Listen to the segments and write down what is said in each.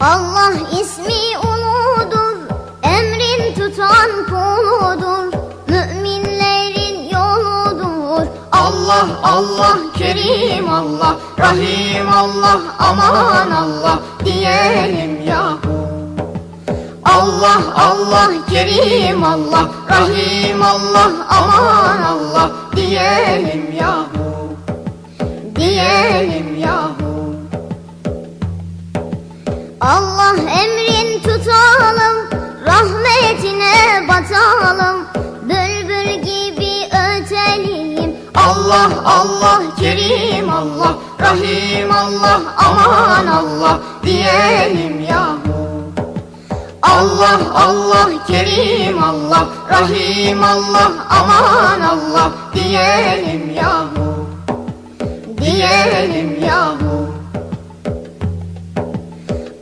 Allah ismi uludur, emrin tutan kuludur, müminlerin yoludur. Allah Allah Kerim Allah Rahim Allah aman Allah diyelim yahu Allah Allah Kerim Allah Rahim Allah aman Allah diyelim yahu diyelim emrin tutalım, rahmetine batalım, bülbül gibi ötelim. Allah Allah Kerim Allah Rahim Allah aman Allah diyelim yahu. Allah Allah Kerim Allah Rahim Allah aman Allah diyelim yahu. Diyelim yahu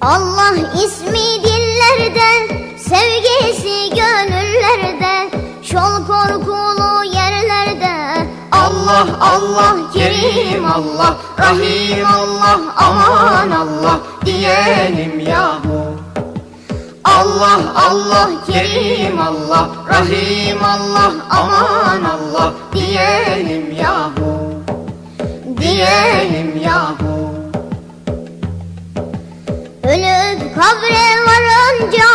Allah ismi dillerde, sevgisi gönüllerde, şol korkulu yerlerde. Allah Allah Kerim Allah Rahim Allah aman Allah diyelim yahu Allah Allah Kerim Allah Rahim Allah aman kabre varınca,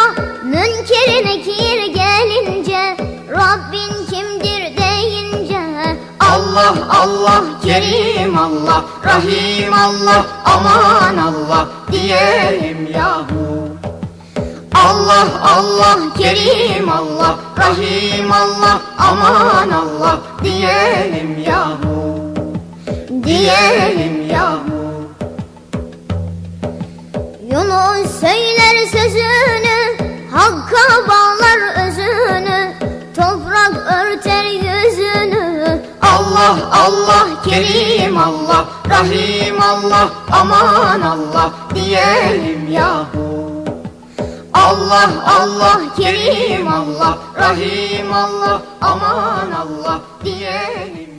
münker nekir gelince, Rabbin kimdir deyince. Allah Allah Kerim Allah Rahim Allah aman Allah diyelim yahu Allah Allah Kerim Allah Rahim Allah aman Allah diyelim yahu diyelim yahu sözünü, Hakk'a bağlar özünü, Toprak örter yüzünü. Allah Allah Kerim Allah Rahim Allah aman Allah diyelim yahu Allah Allah Kerim Allah Rahim Allah aman Allah diyelim